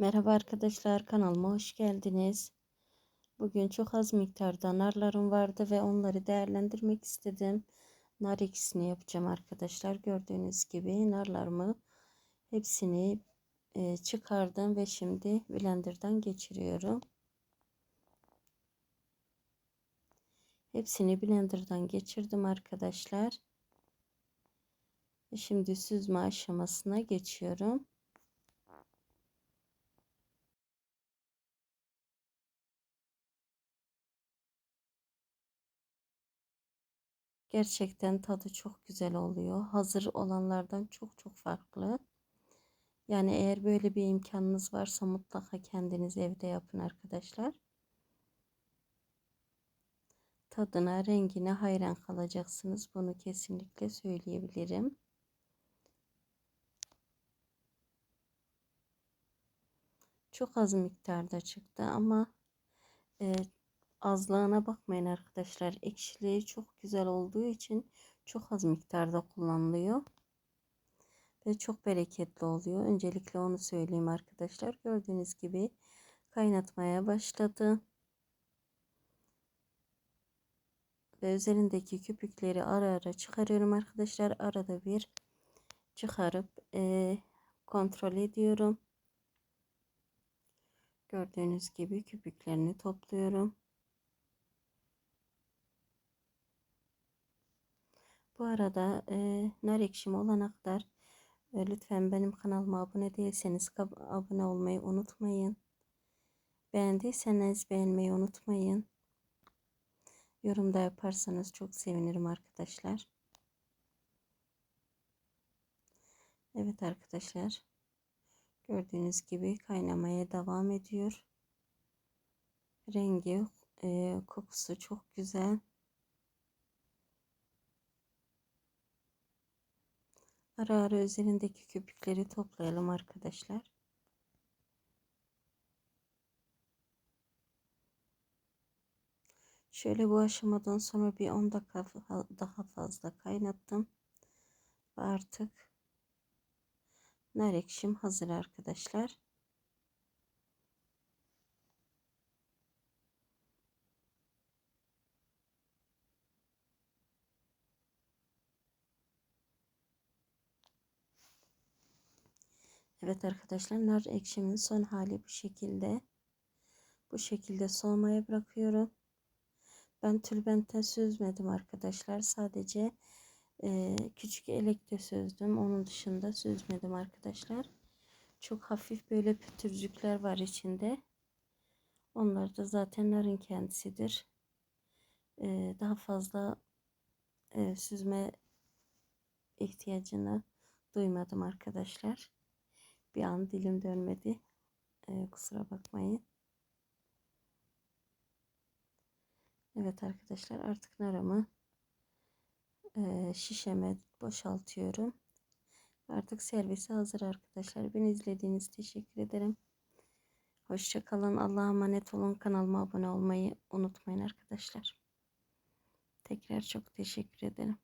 Merhaba arkadaşlar kanalıma hoş geldiniz. Bugün çok az miktarda narlarım vardı ve onları değerlendirmek istedim. Nar ekşisini yapacağım arkadaşlar. Gördüğünüz gibi narlarımı hepsini e, çıkardım ve şimdi blenderdan geçiriyorum. Hepsini blenderdan geçirdim arkadaşlar. Şimdi süzme aşamasına geçiyorum. Gerçekten tadı çok güzel oluyor. Hazır olanlardan çok çok farklı. Yani eğer böyle bir imkanınız varsa mutlaka kendiniz evde yapın arkadaşlar. Tadına, rengine hayran kalacaksınız. Bunu kesinlikle söyleyebilirim. Çok az miktarda çıktı ama e, azlığına bakmayın arkadaşlar. Ekşiliği çok güzel olduğu için çok az miktarda kullanılıyor. Ve çok bereketli oluyor. Öncelikle onu söyleyeyim arkadaşlar. Gördüğünüz gibi kaynatmaya başladı. Ve üzerindeki köpükleri ara ara çıkarıyorum arkadaşlar. Arada bir çıkarıp e, kontrol ediyorum. Gördüğünüz gibi köpüklerini topluyorum. Bu arada e, nar ekşim olana kadar e, lütfen benim kanalıma abone değilseniz abone olmayı unutmayın. Beğendiyseniz beğenmeyi unutmayın. Yorumda yaparsanız çok sevinirim arkadaşlar. Evet arkadaşlar. Gördüğünüz gibi kaynamaya devam ediyor. Rengi, e, kokusu çok güzel. Ara ara üzerindeki köpükleri toplayalım arkadaşlar. Şöyle bu aşamadan sonra bir 10 dakika daha fazla kaynattım. Ve artık nar ekşim hazır arkadaşlar. Evet arkadaşlar nar ekşimin son hali bu şekilde. Bu şekilde soğumaya bırakıyorum. Ben tülbentten süzmedim arkadaşlar. Sadece e, küçük elekte süzdüm. Onun dışında süzmedim arkadaşlar. Çok hafif böyle pütürcükler var içinde. Onlar da zaten narın kendisidir. E, daha fazla e, süzme ihtiyacını duymadım arkadaşlar. Bir an dilim dönmedi. Ee, kusura bakmayın. Evet arkadaşlar artık naramı e, şişeme boşaltıyorum. Artık servise hazır arkadaşlar. Beni izlediğiniz teşekkür ederim. Hoşçakalın. Allah'a emanet olun. Kanalıma abone olmayı unutmayın arkadaşlar. Tekrar çok teşekkür ederim.